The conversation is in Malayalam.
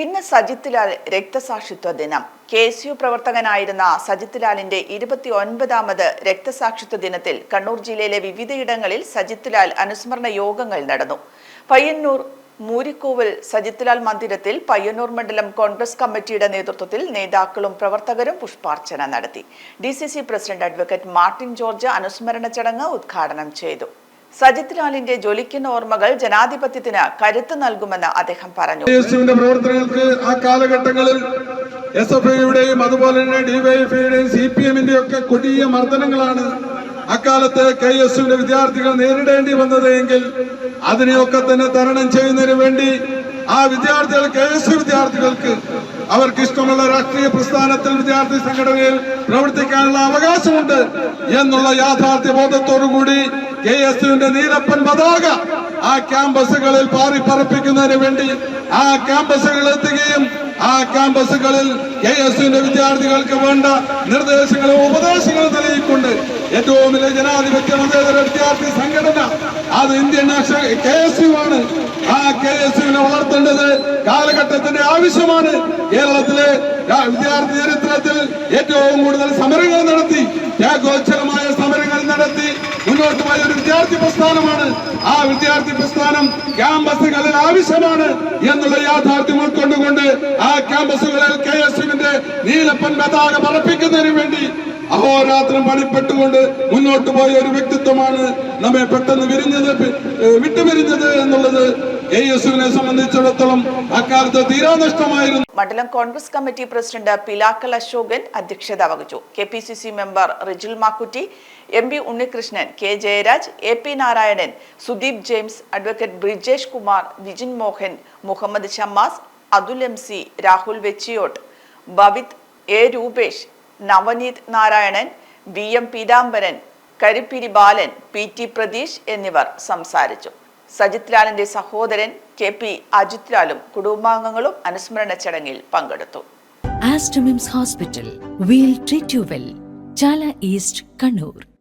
ഇന്ന് സജിത് ലാൽ രക്തസാക്ഷിത്വ ദിനം. കെ എസ് യു പ്രവർത്തകനായിരുന്ന സജിത് ലാലിന്റെ ഇരുപത്തി ഒൻപതാമത് രക്തസാക്ഷിത്വ ദിനത്തിൽ കണ്ണൂർ ജില്ലയിലെ വിവിധയിടങ്ങളിൽ സജിത് ലാൽ അനുസ്മരണ യോഗങ്ങൾ നടന്നു. പയ്യന്നൂർ മൂരിക്കൂവൽ സജിത് ലാൽ മന്ദിരത്തിൽ പയ്യന്നൂർ മണ്ഡലം കോൺഗ്രസ് കമ്മിറ്റിയുടെ നേതൃത്വത്തിൽ നേതാക്കളും പ്രവർത്തകരും പുഷ്പാർച്ചന നടത്തി. D president advocate Martin George അനുസ്മരണ ചടങ്ങ് ഉദ്ഘാടനം ചെയ്തു. സജിത് ലാലിന്റെ ജ്വലിക്കുന്ന ഓർമ്മകൾ ജനാധിപത്യത്തിന് കരുത്ത് നൽകുമെന്ന് അദ്ദേഹം പറഞ്ഞു. പ്രവർത്തനങ്ങൾക്ക് ആ കാലഘട്ടങ്ങളിൽ എസ് എഫ് ഐയുടെയും അതുപോലെ തന്നെ ഡിവൈഎഫ്ഐയുടെയും സി പി എമ്മിന്റെ ഒക്കെ കൊടിയ മർദ്ദനങ്ങളാണ് അക്കാലത്ത് കെ എസ് യുവിന്റെ വിദ്യാർത്ഥികൾ നേരിടേണ്ടി വന്നത് എങ്കിൽ അതിനെയൊക്കെ തന്നെ തരണം ചെയ്യുന്നതിന് വേണ്ടി ആ വിദ്യാർത്ഥികൾ കെ എസ് യു വിദ്യാർത്ഥികൾക്ക് അവർക്ക് ഇഷ്ടമുള്ള രാഷ്ട്രീയ പ്രസ്ഥാനത്തിൽ വിദ്യാർത്ഥി സംഘടനയിൽ പ്രവർത്തിക്കാനുള്ള അവകാശമുണ്ട് എന്നുള്ള യാഥാർത്ഥ്യ ബോധത്തോടുകൂടി കെ എസ് യുവിന്റെ നീലപ്പൻ പതാക ആ ക്യാമ്പസുകളിൽ പാറി പറപ്പിക്കുന്നതിന് വേണ്ടി ആ ക്യാമ്പസുകളിൽ എത്തുകയും ആ ക്യാമ്പസുകളിൽ കെ എസ് യുവിന്റെ വിദ്യാർത്ഥികൾക്ക് വേണ്ട നിർദ്ദേശങ്ങളും ഉപദേശങ്ങളും നൽകിക്കൊണ്ട് ഏറ്റവും വലിയ ജനാധിപത്യ മതേതര വിദ്യാർത്ഥി സംഘടന അത് Indian national K S U ആണ്. ആ കെ എസ് യുവിനെ വളർത്തേണ്ടത് കാലഘട്ടത്തിന്റെ ആവശ്യമാണ്. കേരളത്തിലെ വിദ്യാർത്ഥി ചരിത്രത്തിൽ ഏറ്റവും കൂടുതൽ സമരങ്ങൾ നടത്തി. ത്യാഗോച്ചരമായ സമരങ്ങൾ നടത്തി മുന്നോട്ട് പോയ ഒരു വിദ്യാർത്ഥി പ്രസ്ഥാനമാണ്. ആ വിദ്യാർത്ഥി പ്രസ്ഥാനം ക്യാമ്പസുകളിൽ ആവശ്യമാണ് എന്നുള്ള യാഥാർത്ഥ്യം ഉൾക്കൊണ്ടുകൊണ്ട് ആ ക്യാമ്പസുകളിൽ കെ എസ് യുവിന്റെ നീലപ്പൻ പതാക പറപ്പിക്കുന്നതിന് വേണ്ടി അഹോരാത്രം പണിപ്പെട്ടുകൊണ്ട് മുന്നോട്ട് പോയ ഒരു വ്യക്തിത്വമാണ് നമ്മെ പെട്ടെന്ന് വിരിഞ്ഞത് വിട്ടുപിരിഞ്ഞത് എന്നുള്ളത് യുവിനെ സംബന്ധിച്ചിടത്തോളം അക്കാലത്ത് തീരാനഷ്ടമായിരുന്നു. മണ്ഡലം കോൺഗ്രസ് കമ്മിറ്റി പ്രസിഡന്റ് പിലാക്കൽ അശോകൻ അധ്യക്ഷത വഹിച്ചു. K P C C member Rijil Makkutty M P Unnikrishnan K Jayaraj A P Narayanan Sudeep James advocate Brijesh Kumar Vijin Mohan Muhammad Shammas Athul M C Rahul Vechiyot Bavith A Rupesh Navaneeth Narayanan V M Peethambaran Karippiri Balan P T Pratheesh എന്നിവർ സംസാരിച്ചു. സജിത് ലാലിന്റെ സഹോദരൻ കെ പി അജിത് ലാലും കുടുംബാംഗങ്ങളും അനുസ്മരണ ചടങ്ങിൽ പങ്കെടുത്തു. Aster MIMS hospital we'll treat you Chala east Kannur